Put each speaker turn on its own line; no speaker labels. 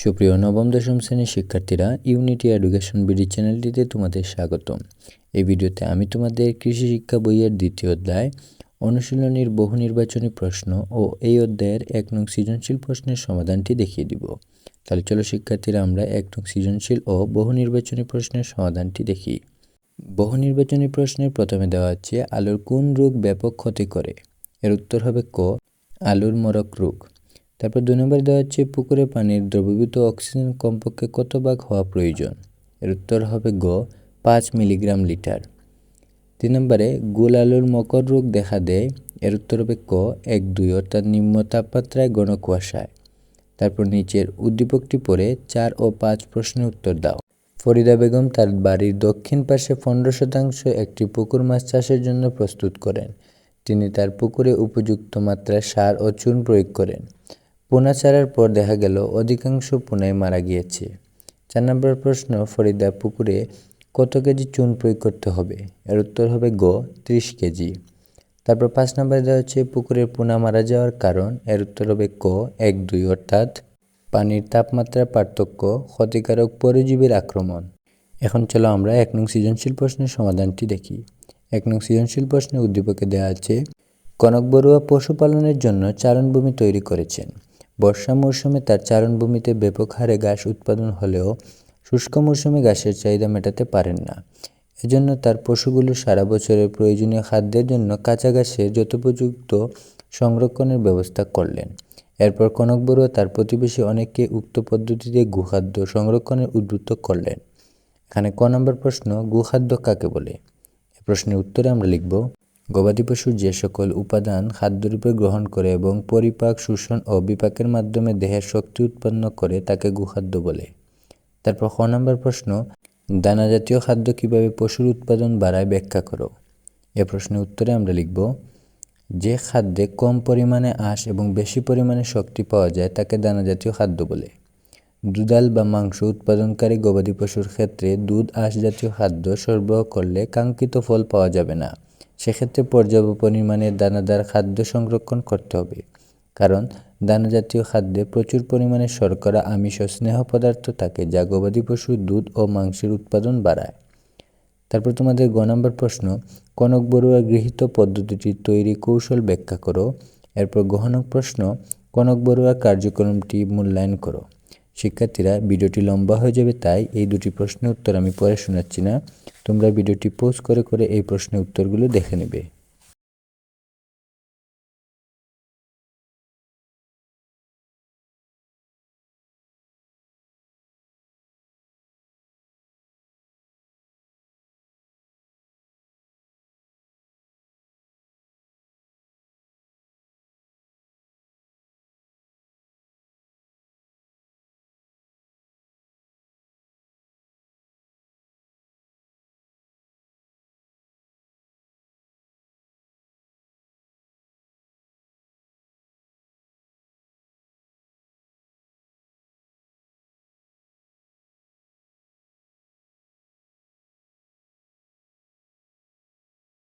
সুপ্রিয় নবম, দশম শ্রেণির শিক্ষার্থীরা ইউনিটি এডুকেশন বিডি চ্যানেলটিতে তোমাদের স্বাগতম। এই ভিডিওতে আমি তোমাদের কৃষি শিক্ষা বইয়ের দ্বিতীয় অধ্যায়, অনুশীলনীর বহু নির্বাচনী প্রশ্ন ও এই অধ্যায়ের এক নং সৃজনশীল প্রশ্নের সমাধানটি দেখিয়ে দিব। তাহলে চলো শিক্ষার্থীরা, আমরা এক নং সৃজনশীল ও বহু নির্বাচনী প্রশ্নের সমাধানটি দেখি। বহু নির্বাচনী প্রশ্নের প্রথমে দেওয়া হচ্ছে, আলুর কোন রোগ ব্যাপক ক্ষতি করে? এর উত্তর হবে ক, আলুর মরক রোগ। তারপর দুই নম্বর দেওয়া হচ্ছে, পুকুরে পানির দ্রবীভূত অক্সিজেন কমপক্ষে কত ভাগ হওয়া প্রয়োজন? এর উত্তর হবে গ, পাঁচ মিলিগ্রাম লিটার। তিন নম্বরে, গোল আলুর মকর রোগ দেখা দেয়? এর উত্তর হবে ক, এক দুই অর্থাৎ নিম্ন তাপমাত্রায় ঘন কুয়াশায় তারপর নিচের উদ্দীপকটি পড়ে চার ও পাঁচ প্রশ্নের উত্তর দাও। ফরিদা বেগম তার বাড়ির দক্ষিণ পাশে পনেরো শতাংশ একটি পুকুর মাছ চাষের জন্য প্রস্তুত করেন। তিনি তার পুকুরে উপযুক্ত মাত্রায় সার ও চুন প্রয়োগ করেন। পোনা ছাড়ার পর দেখা গেল, অধিকাংশ পোনাই মারা গিয়েছে। চার নম্বর প্রশ্ন, ফরিদা পুকুরে কত কেজি চুন প্রয়োগ করতে হবে? এর উত্তর হবে গ, ত্রিশ কেজি। তারপর পাঁচ নম্বরে দেওয়া হচ্ছে, পুকুরের পোনা মারা যাওয়ার কারণ। এর উত্তর হবে ক, এক দুই, অর্থাৎ পানির তাপমাত্রার পার্থক্য, ক্ষতিকারক পরজীবীর আক্রমণ। এখন চলো আমরা এক নং সৃজনশীল প্রশ্নের সমাধানটি দেখি। এক নং সৃজনশীল প্রশ্নে উদ্দীপকে দেওয়া আছে কনক বড়ুয়া পশুপালনের জন্য চারণভূমি তৈরি করেছেন। বর্ষা মৌসুমে তার চারণভূমিতে ব্যাপক হারে ঘাস উৎপাদন হলেও শুষ্ক মৌসুমে ঘাসের চাহিদা মেটাতে পারেন না। এজন্য তার পশুগুলো সারা বছরের প্রয়োজনীয় খাদ্যের জন্য কাঁচা ঘাসের যথোপযুক্ত সংরক্ষণের ব্যবস্থা করলেন। এরপর কনক বড়ুয়া তার প্রতিবেশী অনেককে উক্ত পদ্ধতিতে গুখাদ্য সংরক্ষণের উদ্বুদ্ধ করলেন। এখানে ক নম্বর প্রশ্ন, গুখাদ্য কাকে বলে? এ প্রশ্নের উত্তরে আমরা লিখব গবাদি পশুর যে সকল উপাদান খাদ্যরূপে গ্রহণ করে এবং পরিপাক, শোষণ ও বিপাকের মাধ্যমে দেহের শক্তি উৎপন্ন করে তাকে গুখাদ্য বলে। তারপর খ নম্বর প্রশ্ন, দানা জাতীয় খাদ্য কীভাবে পশুর উৎপাদন বাড়ায় ব্যাখ্যা করো? এ প্রশ্নের উত্তরে আমরা লিখব, যে খাদ্যে কম পরিমাণে আঁশ এবং বেশি পরিমাণে শক্তি পাওয়া যায় তাকে দানা জাতীয় খাদ্য বলে। দুধাল বা মাংস উৎপাদনকারী গবাদি পশুর ক্ষেত্রে দুধ, আঁশ জাতীয় খাদ্য সরবরাহ করলে কাঙ্ক্ষিত ফল পাওয়া যাবে না। সেক্ষেত্রে পর্যাপ্ত পরিমাণে দানাদার খাদ্য সংরক্ষণ করতে হবে। কারণ দানা জাতীয় খাদ্যে প্রচুর পরিমাণে শর্করা, আমিষ ও স্নেহ পদার্থ থাকে যা গবাদি পশুর দুধ ও মাংসের উৎপাদন বাড়ায়। তারপর তোমাদের গ নম্বর প্রশ্ন, কনক বড়ুয়া গৃহীত পদ্ধতিটি তৈরি কৌশল ব্যাখ্যা করো। এরপর গহনক প্রশ্ন, কনক বড়ুয়ার কার্যক্রমটি মূল্যায়ন করো। শিক্ষার্থীরা ভিডিওটি লম্বা হয়ে যাবে, তাই এই দুটি প্রশ্নের উত্তর আমি পরে শোনাচ্ছি না। তোমরা ভিডিওটি পোস্ট করে করে এই প্রশ্নের উত্তরগুলো দেখে নেবে।